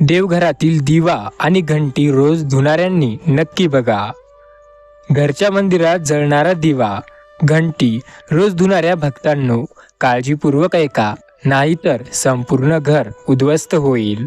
देवघरातील दिवा आणि घंटी रोज धुणाऱ्यांनी नक्की बघा. घरच्या मंदिरात जळणारा दिवा घंटी रोज धुणाऱ्या भक्तांनो काळजीपूर्वक ऐका नाहीतर संपूर्ण घर उद्ध्वस्त होईल.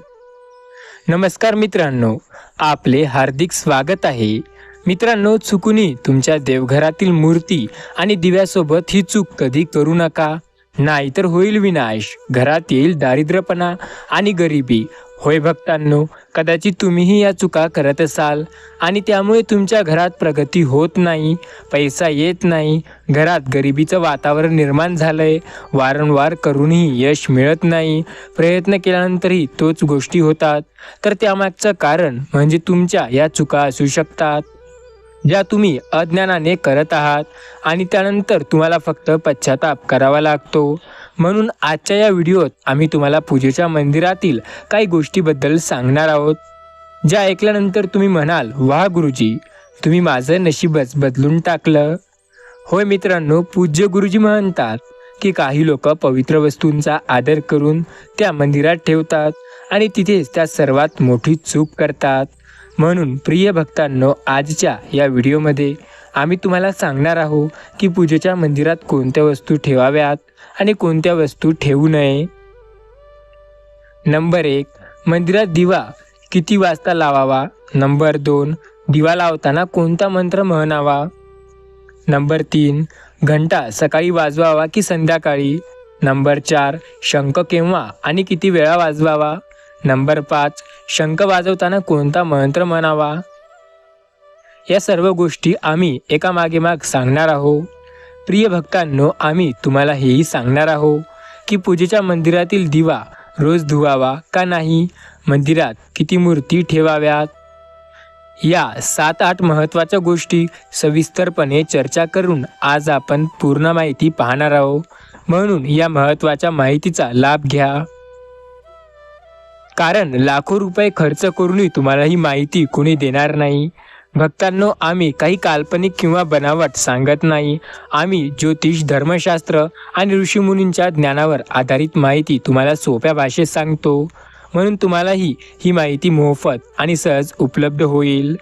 नमस्कार मित्रांनो आपले हार्दिक स्वागत आहे. मित्रांनो चुकूनही तुमच्या देवघरातील मूर्ती आणि दिव्यासोबत ही चूक कधी करू नका. नाहीतर होईल विनाश घरात येईल दारिद्र्यपणा आणि गरिबी होय भक्तांनो कदाचित तुम्हीही या चुका करत असाल आणि त्यामुळे तुमच्या घरात प्रगती होत नाही पैसा येत नाही घरात गरिबीचं वातावरण निर्माण झालंय वारंवार करूनही यश मिळत नाही प्रयत्न केल्यानंतरही तोच गोष्टी होतात. तर त्यामागचं कारण म्हणजे तुमच्या या चुका असू शकतात ज्या तुम्ही अज्ञानाने करत आहात आणि त्यानंतर तुम्हाला फक्त पश्चाताप करावा लागतो. म्हणून आजच्या या व्हिडिओत आम्ही तुम्हाला पूजेच्या मंदिरातील काही गोष्टीबद्दल सांगणार आहोत. ज्या ऐकल्यानंतर तुम्ही म्हणाल वा गुरुजी तुम्ही माझं नशीबच बदलून टाकलं. होय मित्रांनो पूज्य गुरुजी म्हणतात की काही लोक पवित्र वस्तूंचा आदर करून त्या मंदिरात ठेवतात आणि तिथेच त्या सर्वात मोठी चूक करतात. म्हणून प्रिय भक्तांनो आजच्या या व्हिडिओमध्ये आम्ही तुम्हाला सांगणार आहोत की पूजेच्या मंदिरात कोणत्या वस्तू ठेवाव्यात आणि कोणत्या वस्तू ठेवू नये? नंबर एक मंदिरात दिवा किती वाजता लावावा? नंबर दोन दिवा लावताना कोणता मंत्र म्हणावा? नंबर तीन घंटा सकाळी वाजवावा की संध्याकाळी? नंबर चार शंख केव्हा आणि किती वेळा वाजवावा? नंबर पाच शंख वाजवताना कोणता मंत्र म्हणावा? या सर्व गोष्टी आम्ही एका सांगणार आहोत. प्रिय भक्तांनो आम्ही तुम्हाला हेही सांगणार आहो की पूजेच्या मंदिरातील दिवा रोज धुवावा का नाही? मंदिरात किती मूर्ती ठेवाव्यात? या सात आठ महत्त्वाच्या गोष्टी सविस्तरपणे चर्चा करून आज आपण पूर्ण माहिती पाहणार आहोत. म्हणून या महत्त्वाच्या माहितीचा लाभ घ्या. कारण लाखो रुपये खर्च करूनही तुम्हाला ही माहिती कोणी देणार नाही. भक्तांनो आम्ही काही काल्पनिक किंवा बनावट सांगत नाही. आम्ही ज्योतिष धर्मशास्त्र आणि ऋषीमुनींच्या ज्ञानावर आधारित माहिती तुम्हाला सोप्या भाषेत सांगतो. म्हणून तुम्हालाही ही माहिती मोफत आणि सहज उपलब्ध होईल.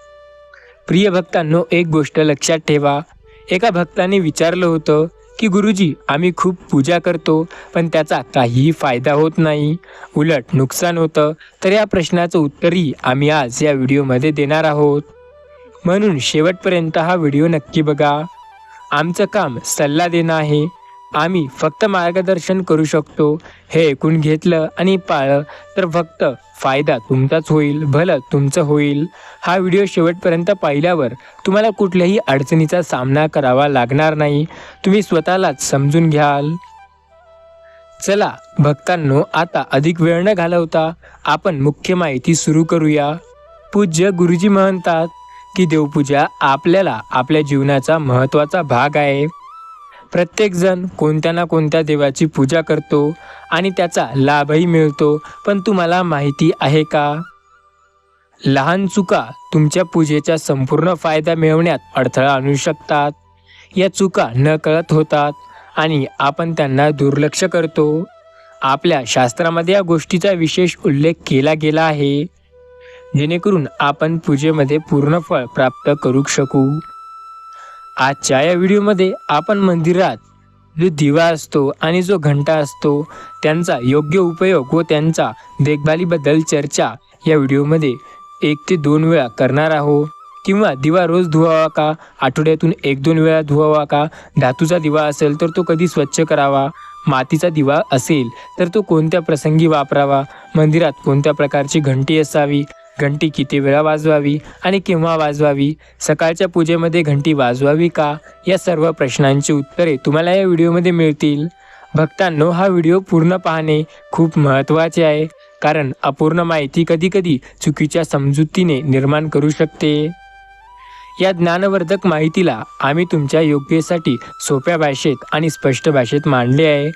प्रिय भक्तांनो एक गोष्ट लक्षात ठेवा. एका भक्ताने विचारलं होतं की गुरुजी आम्ही खूप पूजा करतो पण त्याचा काहीही फायदा होत नाही. उलट नुकसान होतं तर या प्रश्नाचं उत्तरही आम्ही आज या व्हिडिओमध्ये देणार आहोत. म्हणून शेवटपर्यंत हा व्हिडिओ नक्की बघा. आमचं काम सल्ला देणं आहे. आम्ही फक्त मार्गदर्शन करू शकतो. हे ऐकून घेतलं आणि पाळलं तर फक्त फायदा तुमचाच होईल भलं तुमचं होईल. हा व्हिडिओ शेवटपर्यंत पाहिल्यावर तुम्हाला कुठल्याही अडचणीचा सामना करावा लागणार नाही. तुम्ही स्वतःलाच समजून घ्याल. चला भक्तांनो आता अधिक वेळ न घालवता आपण मुख्य माहिती सुरू करूया. पूज्य गुरुजी म्हणतात की देवपूजा आपल्याला आपल्या जीवनाचा महत्त्वाचा भाग आहे. प्रत्येकजण कोणत्या ना कोणत्या देवाची पूजा करतो आणि त्याचा लाभही मिळतो. पण तुम्हाला माहिती आहे का? लहान चुका तुमच्या पूजेचा संपूर्ण फायदा मिळवण्यात अडथळा आणू शकतात. या चुका न कळत होतात आणि आपण त्यांना दुर्लक्ष करतो. आपल्या शास्त्रामध्ये या गोष्टीचा विशेष उल्लेख केला गेला आहे. जेणेकरून आपण पूजेमध्ये पूर्ण फळ प्राप्त करू शकू. आजच्या या व्हिडिओमध्ये आपण मंदिरात जो दिवा असतो आणि जो घंटा असतो त्यांचा योग्य उपयोग व त्यांचा देखभालीबद्दल चर्चा या व्हिडिओमध्ये एक ते दोन वेळा करणार आहोत. किंवा दिवा रोज धुवावा का? आठवड्यातून एक दोन वेळा धुवावा का? धातूचा दिवा असेल तर तो कधी स्वच्छ करावा? मातीचा दिवा असेल तर तो कोणत्या प्रसंगी वापरावा? मंदिरात कोणत्या प्रकारची घंटी असावी? घंटी किती वेळा वाजवावी आणि केव्हा वाजवावी? सकाळच्या पूजेमध्ये घंटी वाजवावी का? या सर्व प्रश्नांची उत्तरे तुम्हाला या व्हिडिओमध्ये मिळतील. भक्तांनो हा व्हिडिओ पूर्ण पाहणे खूप महत्त्वाचे आहे कारण अपूर्ण माहिती कधीकधी चुकीच्या समजुतीने निर्माण करू शकते. या ज्ञानवर्धक माहितीला आम्ही तुमच्या योग्यसाठी सोप्या भाषेत आणि स्पष्ट भाषेत मांडले आहे.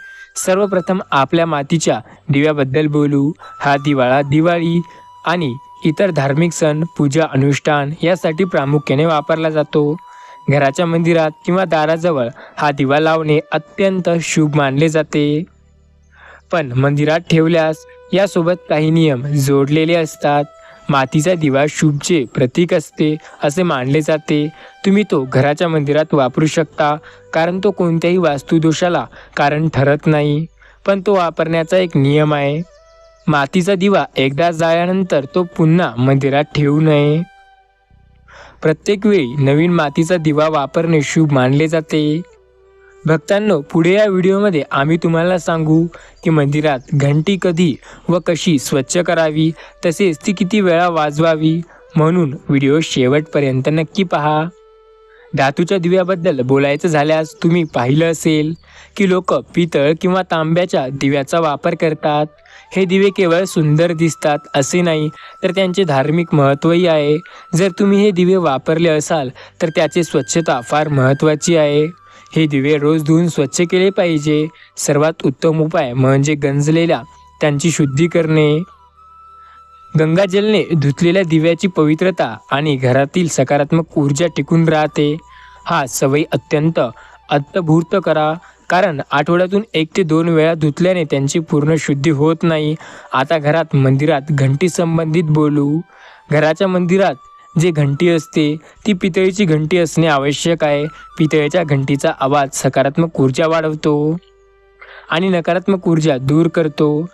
सर्वप्रथम आपल्या मातीच्या दिव्याबद्दल बोलू. हा दिवाळा दिवाळी आणि इतर धार्मिक सण पूजा अनुष्ठान यासाठी प्रामुख्याने वापरला जातो. घराच्या मंदिरात किंवा दाराजवळ हा दिवा लावणे अत्यंत शुभ मानले जाते. पण मंदिरात ठेवल्यास यासोबत काही नियम जोडलेले असतात. मातीचा दिवा शुभचे प्रतीक असते असे मानले जाते. तुम्ही तो घराच्या मंदिरात वापरू शकता कारण तो कोणत्याही वास्तुदोषाला कारण ठरत नाही. पण तो वापरण्याचा एक नियम आहे. मातीचा दिवा एकदा जाळल्यानंतर तो पुन्हा मंदिरात ठेवू नये. प्रत्येक वेळी नवीन मातीचा दिवा वापरणे शुभ मानले जाते. भक्तांनो पुढे या व्हिडिओमध्ये आम्ही तुम्हाला सांगू की मंदिरात घंटी कधी व कशी स्वच्छ करावी तसेच ती किती वेळा वाजवावी म्हणून व्हिडिओ शेवटपर्यंत नक्की पहा. धातूच्या दिव्याबद्दल बोलायचं झाल्यास तुम्ही पाहिलं असेल की लोक पितळ किंवा तांब्याच्या दिव्याचा वापर करतात. हे दिवे केवळ सुंदर दिसतात असे नाही तर त्यांचे धार्मिक महत्त्वही आहे. जर तुम्ही हे दिवे वापरले असाल तर त्याची स्वच्छता फार महत्त्वाची आहे. हे दिवे रोज धुवून स्वच्छ केले पाहिजे. सर्वात उत्तम उपाय म्हणजे गंजलेल्या त्यांची शुद्धी करणे गंगाजलने धुतलेल्या दिव्याची पवित्रता आणि घरातील सकारात्मक ऊर्जा टिकून राहते. हा सवयी अत्यंत अत्यभूत करा कारण आठवड्यातून एक ते दोन वेळा धुतल्याने त्यांची पूर्ण शुद्धी होत नाही. आता घरात मंदिरात घंटी संबंधित बोलू. घराच्या मंदिरात जे घंटी असते ती पितळीची घंटी असणे आवश्यक आहे. पितळेच्या घंटीचा आवाज सकारात्मक ऊर्जा वाढवतो आणि नकारात्मक ऊर्जा दूर करतो.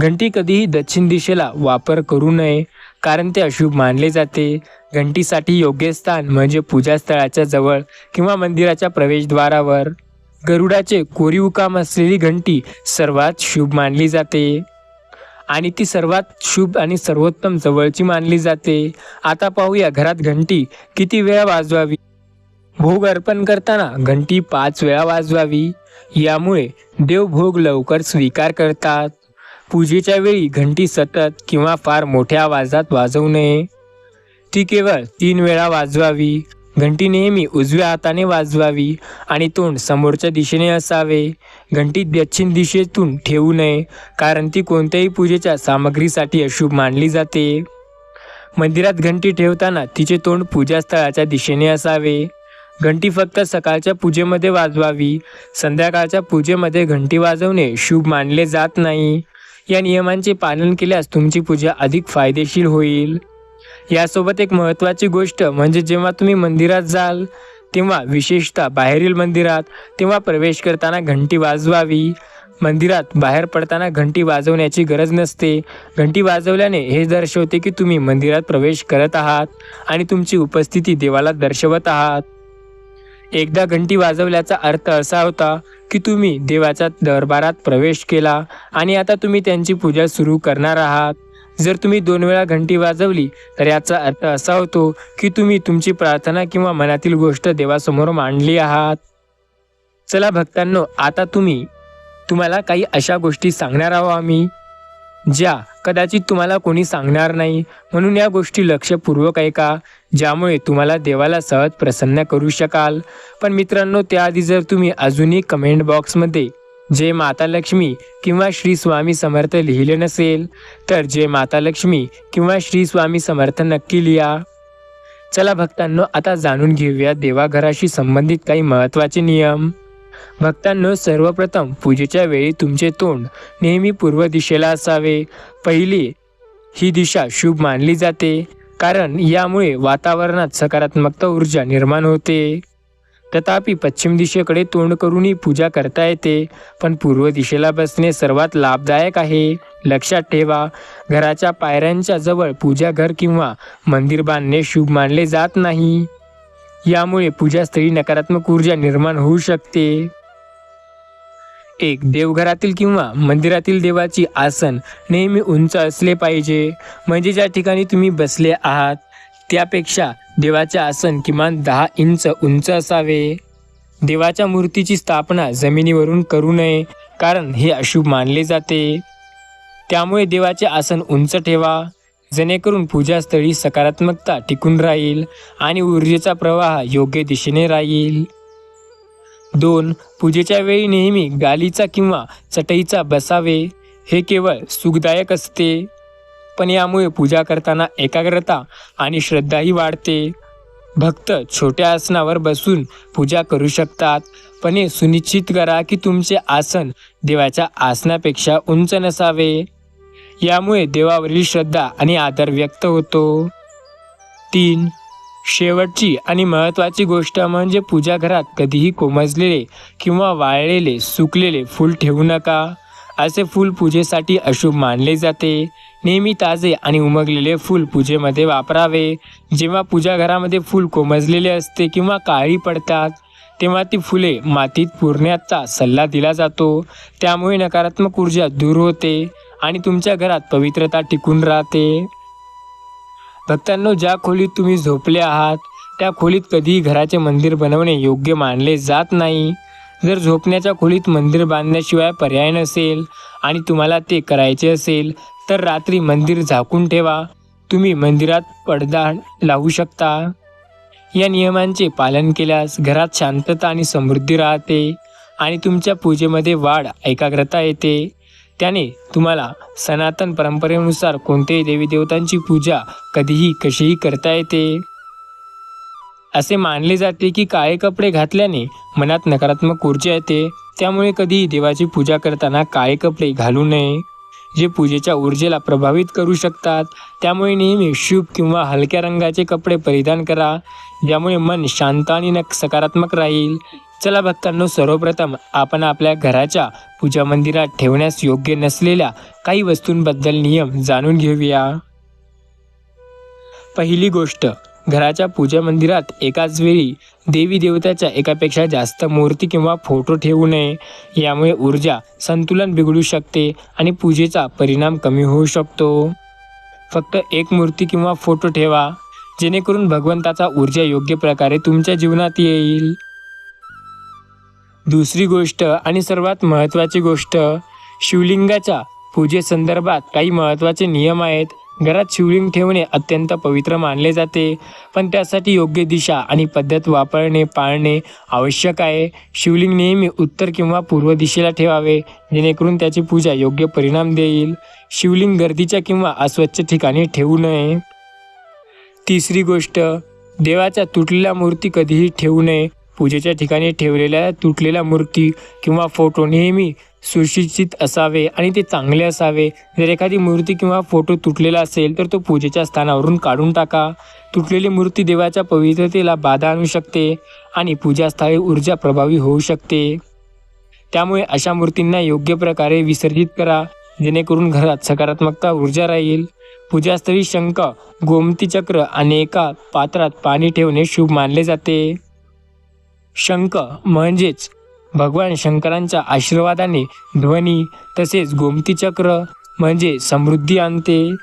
घंटी कधीही दक्षिण दिशेला वापर करू नये कारण ते अशुभ मानले जाते. घंटीसाठी योग्य स्थान म्हणजे पूजास्थळाच्या जवळ किंवा मंदिराच्या प्रवेशद्वारावर. गरुडाचे कोरीव काम असलेली घंटी सर्वात शुभ मानली जाते. आणि ती सर्वात शुभ आणि सर्वोत्तम जवळची मानली जाते. आता पाहूया घरात घंटी किती वेळा वाजवावी? भोग अर्पण करताना घंटी पाच वेळा वाजवावी. यामुळे देव भोग लवकर स्वीकार करतात. पूजेच्या वेळी घंटी सतत किंवा फार मोठ्या आवाजात वाजवू नये. ती केवळ तीन वेळा वाजवावी. घंटी नेहमी उजव्या हाताने वाजवावी आणि तोंड समोरच्या दिशेने असावे. घंटी दक्षिण दिशेतून ठेवू नये कारण ती कोणत्याही पूजेच्या सामग्रीसाठी अशुभ मानली जाते. मंदिरात घंटी ठेवताना तिचे तोंड पूजास्थळाच्या दिशेने असावे. घंटी फक्त सकाळच्या पूजेमध्ये वाजवावी. संध्याकाळच्या पूजेमध्ये घंटी वाजवणे शुभ मानले जात नाही. या नियमांचे पालन केल्यास तुमची पूजा अधिक फायदेशीर होईल. यासोबत एक महत्त्वाची गोष्ट म्हणजे जेव्हा तुम्ही मंदिरात जाल तेव्हा विशेषतः बाहेरील मंदिरात तेव्हा प्रवेश करताना घंटी वाजवावी. मंदिरात बाहेर पडताना घंटी वाजवण्याची गरज नसते. घंटी वाजवल्याने हे दर्शवते की तुम्ही मंदिरात प्रवेश करत आहात आणि तुमची उपस्थिती देवाला दर्शवत आहात. एकदा घंटी वाजवल्याचा अर्थ असा होता की तुम्ही देवाच्या दरबारात प्रवेश केला आणि आता तुम्ही त्यांची पूजा सुरू करणार आहात. जर तुम्ही दोन वेळा घंटी वाजवली तर याचा अर्थ असा होतो की तुम्ही तुमची प्रार्थना किंवा मनातील गोष्ट देवासमोर मांडली आहात. चला भक्तांनो आता तुम्ही तुम्हाला काही अशा गोष्टी सांगणार आहोत आम्ही. ज्या कदाचित तुम्हाला कोणी सांगणार नाही म्हणून या गोष्टी लक्षपूर्वक ऐका ज्यामुळे तुम्हाला देवाला सहज प्रसन्न करू शकाल. पण मित्रांनो त्याआधी जर तुम्ही अजूनही कमेंट बॉक्समध्ये जय माता लक्ष्मी किंवा श्री स्वामी समर्थ लिहिले नसेल तर जय माता लक्ष्मी किंवा श्री स्वामी समर्थ नक्की लिहा. चला भक्तांनो आता जाणून घेऊया देवाघराशी संबंधित काही महत्त्वाचे नियम. भक्तांनो सर्वप्रथम पूजेच्या वेळी तुमचे तोंड नेहमी पूर्व दिशेला असावे. पहिली ही दिशा शुभ मानली जाते कारण यामुळे वातावरणात सकारात्मकता ऊर्जा निर्माण होते. तथापि पश्चिम दिशेकडे तोंड करूनही पूजा करता येते पण पूर्व दिशेला बसणे सर्वात लाभदायक आहे. लक्षात ठेवा घराच्या पायऱ्यांच्या जवळ पूजाघर किंवा मंदिर बांधणे शुभ मानले जात नाही. यामुळे पूजास्थळी नकारात्मक ऊर्जा निर्माण होऊ शकते. एक देवघरातील किंवा मंदिरातील देवाची आसन नेहमी उंच असले पाहिजे. म्हणजे ज्या ठिकाणी तुम्ही बसले आहात त्यापेक्षा देवाचे आसन किमान दहा इंच उंच असावे. देवाच्या मूर्तीची स्थापना जमिनीवरून करू नये कारण हे अशुभ मानले जाते. त्यामुळे देवाचे आसन उंच ठेवा. जेणेकरून पूजास्थळी सकारात्मकता टिकून राहील आणि ऊर्जेचा प्रवाह योग्य दिशेने राहील. दोन पूजेच्या वेळी नेहमी गालीचा किंवा चटईचा बसावे हे केवळ सुखदायक असते. पण यामुळे पूजा करताना एकाग्रता आणि श्रद्धाही वाढते. भक्त छोट्या आसनावर बसून पूजा करू शकतात पण हे सुनिश्चित करा की तुमचे आसन देवाच्या आसनापेक्षा उंच नसावे. यामुळे देवावरील श्रद्धा आणि आदर व्यक्त होतो. तीन शेवटची आणि महत्त्वाची गोष्ट म्हणजे पूजा घरात कधीही कोमजलेले किंवा वाळलेले सुकलेले फूल ठेवू नका. असे फूल पूजेसाठी अशुभ मानले जाते. नेहमी ताजे आणि उमगलेले फूल पूजेमध्ये वापरावे. जेव्हा पूजा घरामध्ये फूल कोमजलेले असते किंवा काळी पडतात तेव्हा ती फुले मातीत पुरण्याचा सल्ला दिला जातो. त्यामुळे नकारात्मक ऊर्जा दूर होते. आणि तुमच्या घरात पवित्रता टिकून राहते. भक्तांनो ज्या खोलीत तुम्ही झोपले आहात त्या खोलीत कधीही घराचे मंदिर बनवणे योग्य मानले जात नाही. जर झोपण्याच्या खोलीत मंदिर बांधण्याशिवाय पर्याय नसेल आणि तुम्हाला ते करायचे असेल तर रात्री मंदिर झाकून ठेवा. तुम्ही मंदिरात पडदा लावू शकता. या नियमांचे पालन केल्यास घरात शांतता आणि समृद्धी राहते आणि तुमच्या पूजेमध्ये वाढ एकाग्रता येते. त्याने तुम्हाला सनातन परंपरेनुसार कोणत्याही देवी देवतांची पूजा कधीही कशीही करता येते. असे मानले जाते की काळे कपडे घातल्याने मनात नकारात्मक ऊर्जा येते. त्यामुळे कधीही देवाची पूजा करताना काळे कपडे घालू नये. जे पूजेच्या ऊर्जेला प्रभावित करू शकतात. त्यामुळे नेहमी शुभ किंवा हलक्या रंगाचे कपडे परिधान करा. ज्यामुळे मन शांत आणि नक सकारात्मक राहील. चला भक्तांनो सर्वप्रथम आपण आपल्या घराच्या पूजा मंदिरात ठेवण्यास योग्य नसलेल्या काही वस्तूंबद्दल नियम जाणून घेऊया. पहिली गोष्ट घराच्या पूजा मंदिरात एकाच वेळी देवी देवताच्या एकापेक्षा जास्त मूर्ती किंवा फोटो ठेवू नये. यामुळे ऊर्जा संतुलन बिघडू शकते आणि पूजेचा परिणाम कमी होऊ शकतो. फक्त एक मूर्ती किंवा फोटो ठेवा जेणेकरून भगवंताचा ऊर्जा योग्य प्रकारे तुमच्या जीवनात येईल. दुसरी गोष्ट आणि सर्वात महत्त्वाची गोष्ट शिवलिंगाच्या पूजेसंदर्भात काही महत्त्वाचे नियम आहेत. घरात शिवलिंग ठेवणे अत्यंत पवित्र मानले जाते पण त्यासाठी योग्य दिशा आणि पद्धत वापरणे पाळणे आवश्यक आहे. शिवलिंग नेहमी उत्तर किंवा पूर्व दिशेला ठेवावे जेणेकरून त्याची पूजा योग्य परिणाम देईल. शिवलिंग गर्दीच्या किंवा अस्वच्छ ठिकाणी ठेवू नये. तिसरी गोष्ट देवाच्या तुटलेल्या मूर्ती कधीही ठेवू नये. पूजेच्या ठिकाणी ठेवलेल्या तुटलेल्या मूर्ती किंवा फोटो नेहमी सुशिक्षित असावे आणि ते चांगले असावे. जर एखादी मूर्ती किंवा फोटो तुटलेला असेल तर तो पूजेच्या स्थानावरून काढून टाका. तुटलेली मूर्ती देवाच्या पवित्रतेला बाधा आणू शकते आणि पूजास्थळी ऊर्जा प्रभावी होऊ शकते. त्यामुळे अशा मूर्तींना योग्य प्रकारे विसर्जित करा जेणेकरून घरात सकारात्मकता ऊर्जा राहील. पूजास्थळी शंख गोमती चक्र आणि एका पात्रात पाणी ठेवणे शुभ मानले जाते. शंख म्हणजेच भगवान शंकरांच्या आशीर्वादाने ध्वनी तसेच गोमती चक्र म्हणजे समृद्धी आणते.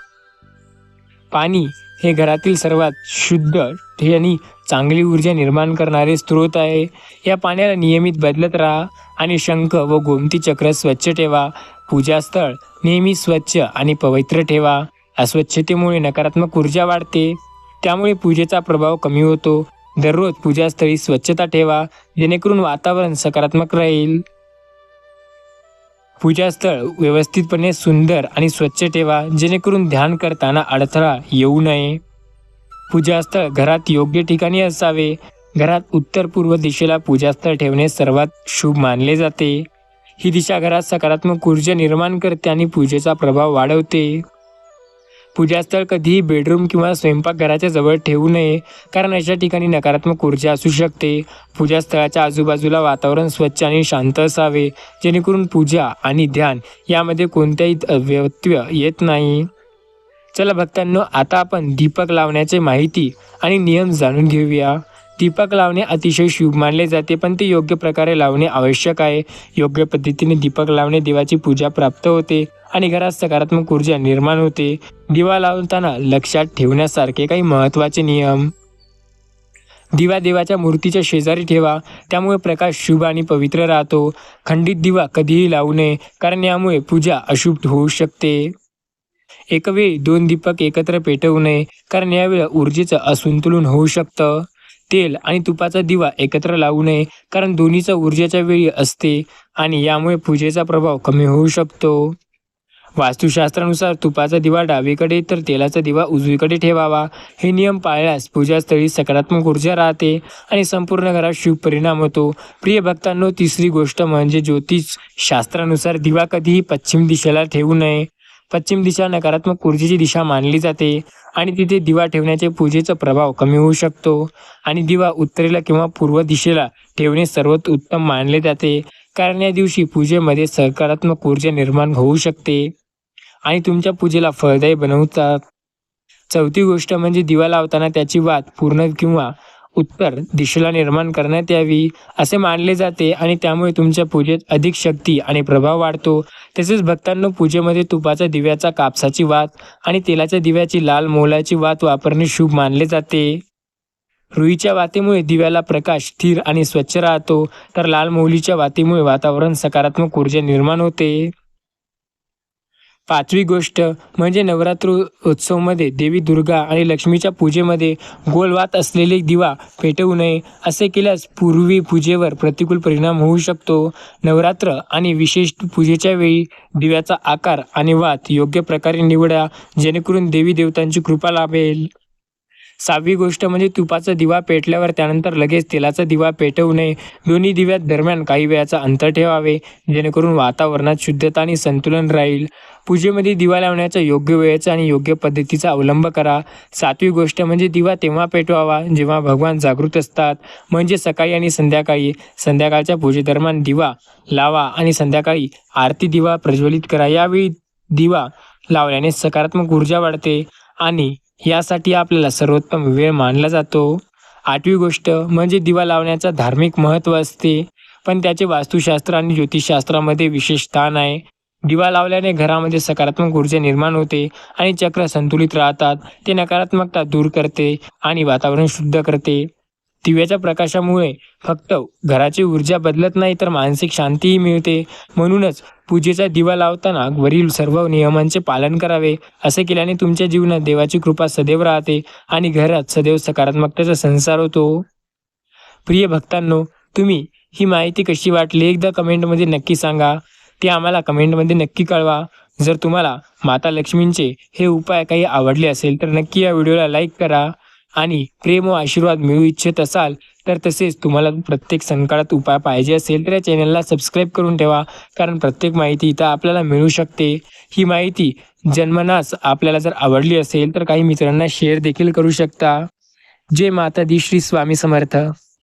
पाणी हे घरातील सर्वात शुद्ध आणि चांगली ऊर्जा निर्माण करणारे स्रोत आहे. या पाण्याला नियमित बदलत राहा आणि शंख व गोमती चक्र स्वच्छ ठेवा. पूजास्थळ नेहमी स्वच्छ आणि पवित्र ठेवा. अस्वच्छतेमुळे नकारात्मक ऊर्जा वाढते. त्यामुळे पूजेचा प्रभाव कमी होतो. दररोज पूजास्थळी स्वच्छता ठेवा जेणेकरून वातावरण सकारात्मक राहील. पूजास्थळ व्यवस्थितपणे सुंदर आणि स्वच्छ ठेवा जेणेकरून ध्यान करताना अडथळा येऊ नये. पूजास्थळ घरात योग्य ठिकाणी असावे. घरात उत्तर पूर्व दिशेला पूजास्थळ ठेवणे सर्वात शुभ मानले जाते. ही दिशा घरात सकारात्मक ऊर्जा निर्माण करते आणि पूजेचा प्रभाव वाढवते. पूजास्थळ कधीही बेडरूम किंवा स्वयंपाकघराच्या जवळ ठेवू नये कारण अशा ठिकाणी नकारात्मक ऊर्जा असू शकते. पूजास्थळाच्या आजूबाजूला वातावरण स्वच्छ आणि शांत असावे जेणेकरून पूजा आणि ध्यान यामध्ये कोणत्याही व्यत्यय येत नाही. चला भक्तांनो आता आपण दीपक लावण्याचे माहिती आणि नियम जाणून घेऊया. दीपक लावणे अतिशय शुभ मानले जाते पण ते योग्य प्रकारे लावणे आवश्यक आहे. योग्य पद्धतीने दीपक लावणे देवाची पूजा प्राप्त होते. आणि घरात सकारात्मक ऊर्जा निर्माण होते. दिवा लावताना लक्षात ठेवण्यासारखे काही महत्त्वाचे नियम. दिवा देवाच्या मूर्तीच्या शेजारी ठेवा त्यामुळे प्रकाश शुभ आणि पवित्र राहतो. खंडित दिवा कधीही लावू नये कारण यामुळे पूजा अशुभ होऊ शकते. एकवेळी दोन दीपक एकत्र पेटवू नये कारण यावेळी ऊर्जेचं असंतुलन होऊ शकतं. तेल आणि तुपाचा दिवा एकत्र लावू नये कारण दोन्हीचा ऊर्जेच्या वेळी असते आणि यामुळे पूजेचा प्रभाव कमी होऊ शकतो. वास्तुशास्त्रानुसार तुपाचा दिवा डावीकडे तर तेलाचा दिवा उजवीकडे ठेवावा. हे नियम पाळल्यास पूजास्थळी सकारात्मक ऊर्जा राहते आणि संपूर्ण घरात शुभ परिणाम होतो. प्रिय भक्तांनो तिसरी गोष्ट म्हणजे ज्योतिष शास्त्रानुसार दिवा कधीही पश्चिम दिशेला ठेवू नये. पश्चिम दिशा नकारात्मक ऊर्जेची दिशा मानली जाते आणि तिथे दिवा ठेवण्याचे पूजेचा प्रभाव कमी होऊ शकतो आणि दिवा उत्तरेला किंवा पूर्व दिशेला ठेवणे सर्वात उत्तम मानले जाते. कारण या दिवशी पूजेमध्ये सकारात्मक ऊर्जा निर्माण होऊ शकते. आणि तुमच्या पूजेला फळदायी बनवतात. चौथी गोष्ट म्हणजे दिवा लावताना त्याची वात पूर्ण किंवा उत्तर दिशेला निर्माण करण्यात यावी असे मानले जाते आणि त्यामुळे तुमच्या पूजेत अधिक शक्ती आणि प्रभाव वाढतो. तसेच भक्तांनो पूजेमध्ये तुपाच्या दिव्याचा कापसाची वात आणि तेलाच्या दिव्याची लाल मोलाची वात वापरणे शुभ मानले जाते. रुईच्या वातीमुळे दिव्याला प्रकाश स्थिर आणि स्वच्छ राहतो तर लाल मोलीच्या वातीमुळे वातावरण सकारात्मक ऊर्जा निर्माण होते. पाचवी गोष्ट म्हणजे नवरात्र उत्सवमध्ये देवी दुर्गा आणि लक्ष्मीच्या पूजेमध्ये गोलवात असलेले दिवा पेटवू नये असे केल्यास पूर्वी पूजेवर प्रतिकूल परिणाम होऊ शकतो. नवरात्र आणि विशेष पूजेच्या वेळी दिव्याचा आकार आणि वात योग्य प्रकारे निवडा जेणेकरून देवी देवतांची कृपा लाभेल. सहावी गोष्ट म्हणजे तुपाचा दिवा पेटल्यावर त्यानंतर लगेच तेलाचा दिवा पेटवू नये. दोन्ही दिव्यात दरम्यान काही वेळाचा अंतर ठेवावे जेणेकरून वातावरणात शुद्धता आणि संतुलन राहील. पूजेमध्ये दिवा लावण्याच्या योग्य वेळेचा आणि योग्य पद्धतीचा अवलंब करा. सातवी गोष्ट म्हणजे दिवा तेव्हा पेटवावा जेव्हा भगवान जागृत असतात म्हणजे सकाळी आणि संध्याकाळी. संध्याकाळच्या पूजेदरम्यान दिवा लावा आणि संध्याकाळी आरती दिवा प्रज्वलित करा. यावेळी दिवा लावल्याने सकारात्मक ऊर्जा वाढते आणि यासाठी आपल्याला सर्वोत्तम वेळ मानला जातो. आठवी गोष्ट म्हणजे दिवा लावण्याचा धार्मिक महत्त्व असते पण त्याचे वास्तुशास्त्र आणि ज्योतिषशास्त्रामध्ये विशेष स्थान आहे. दिवा लावल्याने घरामध्ये सकारात्मक ऊर्जा निर्माण होते आणि चक्र संतुलित राहतात ते नकारात्मकता दूर करते आणि वातावरण शुद्ध करते. दिव्याच्या प्रकाशामुळे फक्त घराची ऊर्जा बदलत नाही तर मानसिक शांतीही मिळते. म्हणूनच पूजेचा दिवा लावताना वरील सर्व नियमांचे पालन करावे. असे केल्याने तुमच्या जीवनात देवाची कृपा सदैव राहते आणि घरात सदैव सकारात्मकतेचा संसार होतो. प्रिय भक्तांनो तुम्ही ही माहिती कशी वाटली एकदा कमेंटमध्ये नक्की सांगा. ते आम्हाला कमेंटमध्ये नक्की कळवा. जर तुम्हाला माता लक्ष्मींचे हे उपाय काही आवडले असेल तर नक्की या व्हिडिओला लाईक करा. आणि प्रेम व आशीर्वाद मिळू इच्छित असाल तर तसेच तुम्हाला प्रत्येक संकटात उपाय पाहिजे असेल तर या चॅनलला सबस्क्राईब करून ठेवा. कारण प्रत्येक माहिती इथं आपल्याला मिळू शकते. ही माहिती जन्मनास आपल्याला जर आवडली असेल तर काही मित्रांना शेअर देखील करू शकता. जय माता दी श्री स्वामी समर्थ.